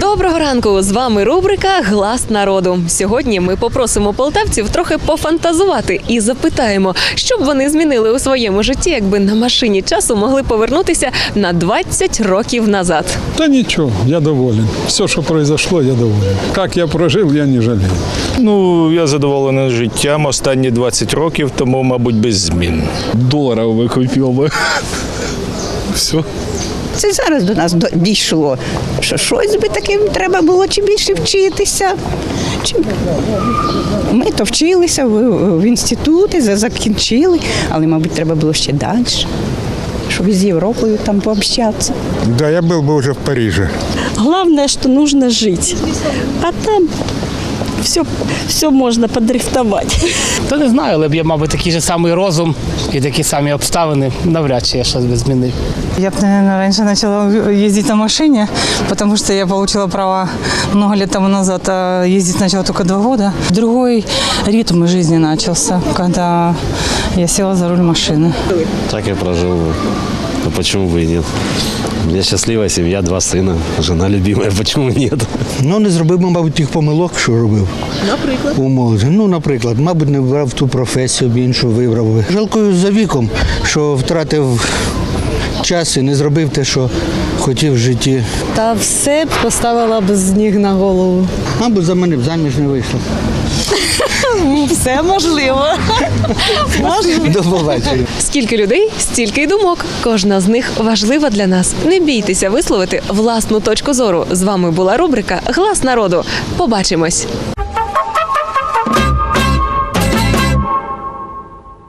Доброго ранку! З вами рубрика Глас народу. Сьогодні ми попросимо полтавців трохи пофантазувати і запитаємо, що б вони змінили у своєму житті, якби на машині часу могли повернутися на 20 років назад. Да ничего, я доволен. Все, что произошло, я доволен. Как я прожил, я не жалею. Ну, я задоволений життям останні 20 років, тому, мабуть, без змін. долларов бы купил. Все. Це зараз до нас до- дійшло, що щось би таким треба було чи більше вчитися. Чи... Ми то вчилися в, в інституті, закінчили, але, мабуть, треба було ще далі, щоб з Європою там пообщатися. Да, я был бы уже в Париже. Главное, что нужно жить. А там все, все можно подрихтовать. Та не знаю, але б я, мабуть, такий же самий розум і такі самі обставини, навряд чи я щось би змінив. Я бы, наверное, раньше начала ездить на машине, потому что я получила право много лет тому назад, а ездить начала только два года. Другой ритм жизни начался, когда я села за руль машины. Так я прожил. А почему бы и нет? У меня счастливая семья, два сына, жена любимая, почему нет? Ну, не зробив, би, мабуть, тих помилок, що робив. Наприклад? У молоді. Ну, наприклад, мабуть, не вибрав ту професію, б іншу вибрав Жалкою Жалкую за віком, що втратив час і не зробив те, що хотів в житті. Та все поставила б з ніг на голову. Мабуть, за мене б заміж не вийшло. Все можливо. До побачення. Скільки людей, стільки й думок. Кожна з них важлива для нас. Не бійтеся висловити власну точку зору. З вами була рубрика Глас народу. Побачимось.